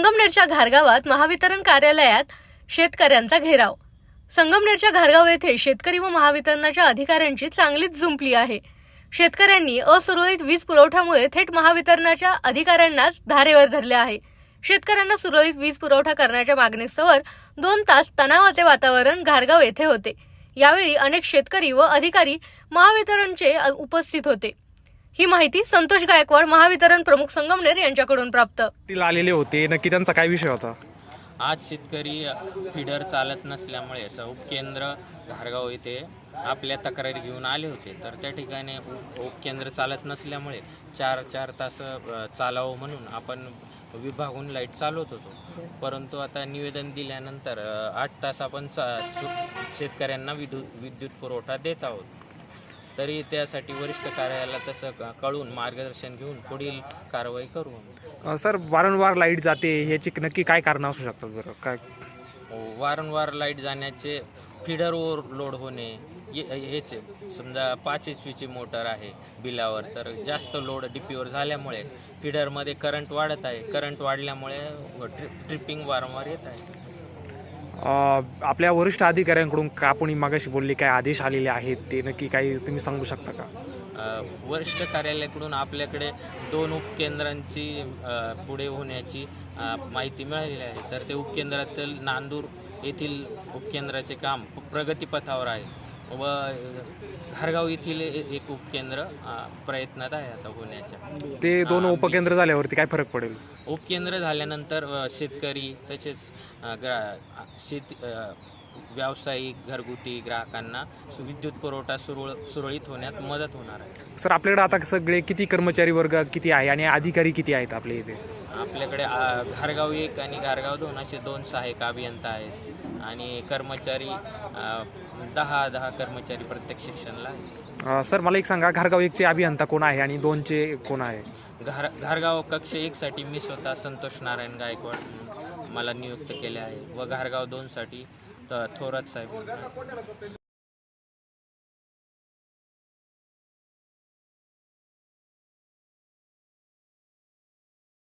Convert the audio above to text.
संगमनेरच्या घारगावात महावितरण कार्यालयात शेतकऱ्यांचा घेराव. संगमनेरच्या घारगाव येथे शेतकरी व महावितरणाच्या अधिकाऱ्यांची चांगलीच जुंपली आहे. शेतकऱ्यांनी असुरळीत वीज पुरवठ्यामुळे थेट महावितरणाच्या अधिकाऱ्यांनाच धारेवर धरले आहे. शेतकऱ्यांना सुरळीत वीज पुरवठा करण्याच्या मागणीसवर दोन तास तणावाचे वातावरण घारगाव येथे होते. यावेळी अनेक शेतकरी व अधिकारी महावितरणचे उपस्थित होते. ही माहिती संतोष गायकवाड महावितरण प्रमुख संगमनेर यांच्याकडून प्राप्त. तील आलेले होते. नक्की त्यांचा काय विषय होता? आज शेतकरी फिडर चालत नसल्यामुळे असं उपकेंद्र घारगाव येथे आपल्या तक्रारी घेऊन आले होते. तर त्या ठिकाणी उप उपकेंद्र चालत नसल्यामुळे चार चार तास अ, चालावं म्हणून आपण विभागून लाइट चालवत होतो. परंतु आता निवेदन दिल्यानंतर अ, आठ तास आपण चा सु- शेतकऱ्यांना विद्युत विद्युत पुरवठा देत आहोत. तरी त्यासाठी वरिष्ठ कार्यालयाला तसं कळून मार्गदर्शन घेऊन पुढील कारवाई करू अं, सर वारंवार लाइट जाते ह्याची नक्की काय कारण असू शकतात बरं? काय वारंवार लाइट जाण्याचे फिडर ओव्हरलोड होणे ये- हेच समजा पाच एच पीची मोटर आहे बिलावर तर जास्त लोड डीपीवर झाल्यामुळे फिडरमध्ये करंट वाढत आहे. करंट वाढल्यामुळे ट्रि ट्रिपिंग वारंवार येत आहे. आपल्या वरिष्ठ अधिकाऱ्यांकडून कापणी मागाशी बोलले? काय आदेश आलेले आहेत? ते नक्की काही तुम्ही सांगू शकता का? वरिष्ठ कार्यालयाकडून आपल्याकडे दोन उपकेंद्रांची पुढे होण्याची माहिती मिळालेली आहे. तर ते उपकेंद्रातील नांदूर येथील उपकेंद्राचे काम प्रगतीपथावर आहे. व घारगाव येथील एक उपकेंद्र प्रयत्नात आहे आता होण्याच्या. ते दोन उपकेंद्र झाल्यावरती काय फरक पडेल? उपकेंद्र झाल्यानंतर शेतकरी तसेच ग्रा शेती व्यावसायिक घरगुती ग्राहकांना सु- विद्युत पुरवठा सुरळ सुरळीत होण्यात मदत होणार आहे. सर आपल्याकडे आता सगळे किती कर्मचारी वर्ग किती आहे आणि अधिकारी किती आहेत आपल्या इथे? आपल्याकडे आ, घारगाव एक आणि घारगाव दोन असे दोन सहाय्यक अभियंता आहेत. आणि कर्मचारी आ, दहा दहा कर्मचारी प्रत्येक सेक्शनला आहेत. अं, सर मला एक सांगा घारगाव एकचे अभियंता कोण आहे आणि दोनचे कोण आहे? घार घारगाव कक्ष एकसाठी मी स्वतः संतोष नारायण गायकवाड मला नियुक्त केले आहे. व घारगाव दोनसाठी त थोरात साहेब म्हणून.